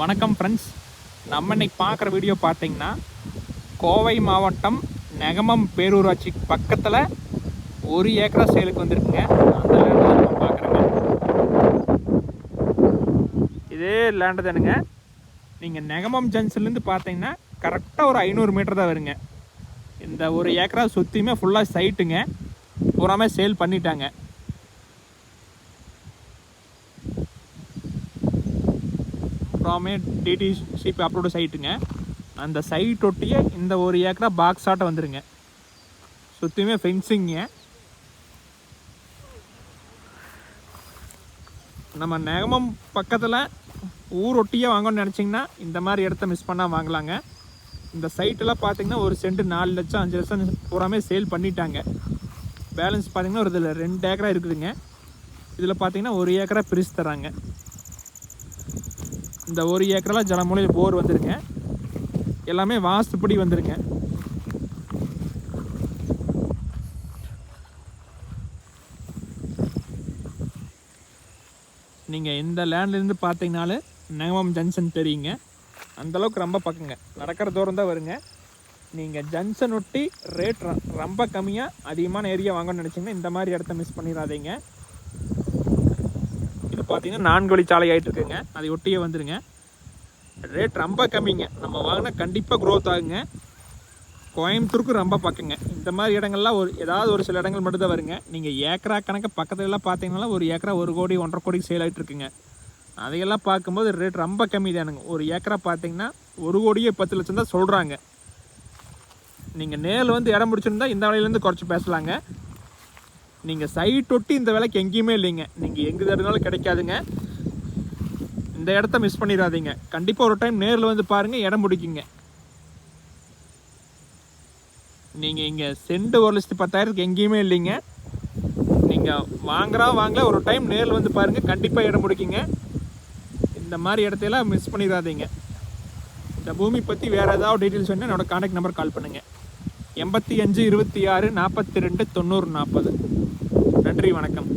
வணக்கம் ஃப்ரெண்ட்ஸ் நம்ம இன்னைக்கு பார்க்குற வீடியோ பார்த்தீங்கன்னா கோவை மாவட்டம் நெகமம் பேரூராட்சி பக்கத்தில் ஒரு ஏக்கரா சேலுக்கு வந்திருக்குங்க. அந்த லேண்ட் தான் நம்ம பார்க்குறேங்க. இதே லேண்டு தானுங்க. நீங்கள் நெகமம் ஜங்ஷன்லேருந்து பார்த்தீங்கன்னா கரெக்டாக ஒரு ஐநூறு மீட்டர் தான் வருங்க. இந்த ஒரு ஏக்கரா சுற்றியுமே ஃபுல்லாக சைட்டுங்க பூராமே சேல் பண்ணிட்டாங்க. அப்புறமே டிடிசிபி அப்லோடு சைட்டுங்க அந்த சைட் ஒட்டியே இந்த ஒரு ஏக்கரா பாக்ஸ் ஆட்டம் வந்துடுங்க சுற்றியுமே ஃபென்சிங்க நம்ம நெகமம் பக்கத்தில் ஊர் ஒட்டியே வாங்கணும்னு நினச்சிங்கன்னா இந்த மாதிரி இடத்த மிஸ் பண்ணால் வாங்கலாங்க. இந்த சைட்டெல்லாம் பார்த்தீங்கன்னா ஒரு சென்ட் நாலு லட்சம் அஞ்சு லட்சம் பூராமே சேல் பண்ணிட்டாங்க. பேலன்ஸ் பார்த்தீங்கன்னா ஒரு இதில் ரெண்டு ஏக்கரா இருக்குதுங்க. இதில் பார்த்தீங்கன்னா ஒரு ஏக்கரா பிரித்து தராங்க இந்த ஒரு ஏக்கரில் ஜலமூலையில் போர் வந்திருக்கேன். எல்லாமே வாஸ்துப்படி வந்திருக்கேன். நீங்கள் இந்த லேண்ட்லேருந்து பார்த்தீங்கனாலே நெகமம் ஜங்ஷன் தெரியுங்க. அந்தளவுக்கு ரொம்ப பக்கங்க. நடக்கிற தூரம் தான் வருங்க. நீங்கள் ஜங்ஷன் ஒட்டி ரேட் ரொம்ப கம்மியாக அதிகமான ஏரியா வாங்கணும்னு நினச்சிங்கன்னா இந்த மாதிரி இடத்த மிஸ் பண்ணிடாதீங்க. பார்த்தீங்கன்னா நான்கு வழிச்சாலை சாலை ஆகிட்டு இருக்குங்க அதை ஒட்டியே வந்துடுங்க ரேட் ரொம்ப கம்மிங்க. நம்ம வாங்கினா கண்டிப்பாக க்ரோத் ஆகுங்க. கோயம்புத்தூருக்கு ரொம்ப பக்கங்க. இந்த மாதிரி இடங்கள்லாம் ஒரு ஏதாவது ஒரு சில இடங்கள் மட்டும் தான் வருங்க. நீங்கள் ஏக்கரா கணக்கு பக்கத்துலலாம் பார்த்தீங்கன்னா ஒரு ஏக்கரா ஒரு கோடி ஒன்றரை கோடிக்கு சேல் ஆகிட்டு இருக்குங்க அதையெல்லாம் பார்க்கும்போது ரேட் ரொம்ப கம்மி தானுங்க. ஒரு ஏக்கரா பார்த்தீங்கன்னா ஒரு கோடியே பத்து லட்சம் தான் சொல்கிறாங்க நீங்கள் நேரில் வந்து இடம் பிடிச்சிருந்தா இந்த வழியிலேருந்து குறைச்சி பேசலாங்க. நீங்கள் சைட் ஒட்டி இந்த விலைக்கு எங்கேயுமே இல்லைங்க. நீங்கள் எங்கே தேடினாலும் கிடைக்காதுங்க. இந்த இடத்த மிஸ் பண்ணிடாதீங்க. கண்டிப்பாக ஒரு டைம் நேரில் வந்து பாருங்கள் இடம் பிடிக்குங்க. நீங்கள் இங்கே செண்டு ஒரு லட்சத்து பத்தாயிரத்துக்கு எங்கேயுமே இல்லைங்க. நீங்கள் வாங்குறா வாங்கல ஒரு டைம் நேரில் வந்து பாருங்கள் கண்டிப்பாக இடம் பிடிக்குங்க. இந்த மாதிரி இடத்தையெல்லாம் மிஸ் பண்ணிடாதீங்க. இந்த பூமி பற்றி வேறு ஏதாவது டீட்டெயில்ஸ் வேணுன்னா என்னோடய காண்டாக்ட் நம்பர் கால் பண்ணுங்கள் எண்பத்தி அஞ்சு இருபத்தி ஆறு நாற்பத்தி ரெண்டு தொண்ணூறு நாற்பது நன்றி வணக்கம்.